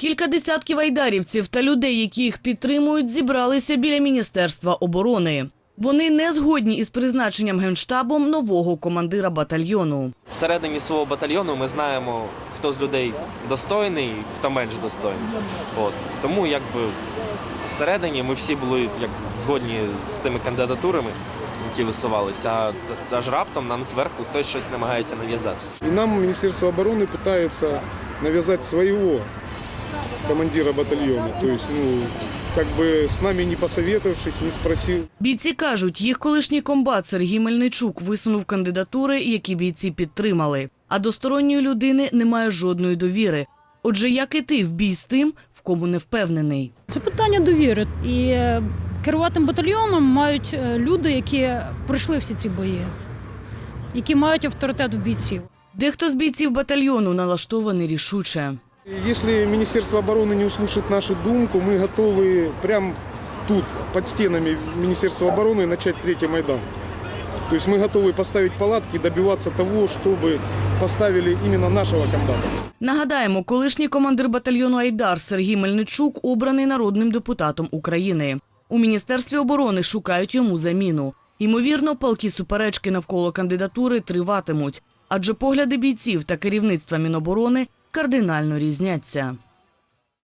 Кілька десятків айдарівців та людей, які їх підтримують, зібралися біля Міністерства оборони. Вони не згодні із призначенням генштабом нового командира батальйону. Всередині свого батальйону ми знаємо, хто з людей достойний, хто менш достойний. От. Тому якби всередині ми всі були як згодні з тими кандидатурами, які висувалися, а аж раптом нам зверху хтось щось намагається нав'язати. И нам Министерство обороны пытается навязать своего командира батальона. То есть, ну, как бы с нами не посоветовавшись, не спросил. Бійці кажуть, їх колишній комбат Сергій Мельничук висунув кандидатури, які бійці підтримали. А до сторонньої людини немає жодної довіри. Отже, як іти в бій з тим, в кому не впевнений. Це питання довіри. І е, керувати батальйоном мають е, люди, які пройшли всі ці бої, які мають авторитет у бійців. Дехто з бійців батальйону налаштований рішуче. И Если Министерство обороны не услышит нашу думку, мы готовы прямо тут, под стенами Министерства обороны, начать третий Майдан. То есть мы готовы поставить палатки и добиваться того, чтобы поставили именно нашего комбата. Нагадаємо, колишній командир батальйону Айдар Сергій Мельничук обраний народним депутатом України. У міністерстві оборони шукають йому заміну. Ймовірно, палкі суперечки навколо кандидатури триватимуть, адже погляди бійців та керівництва Міноборони кардинально різняться.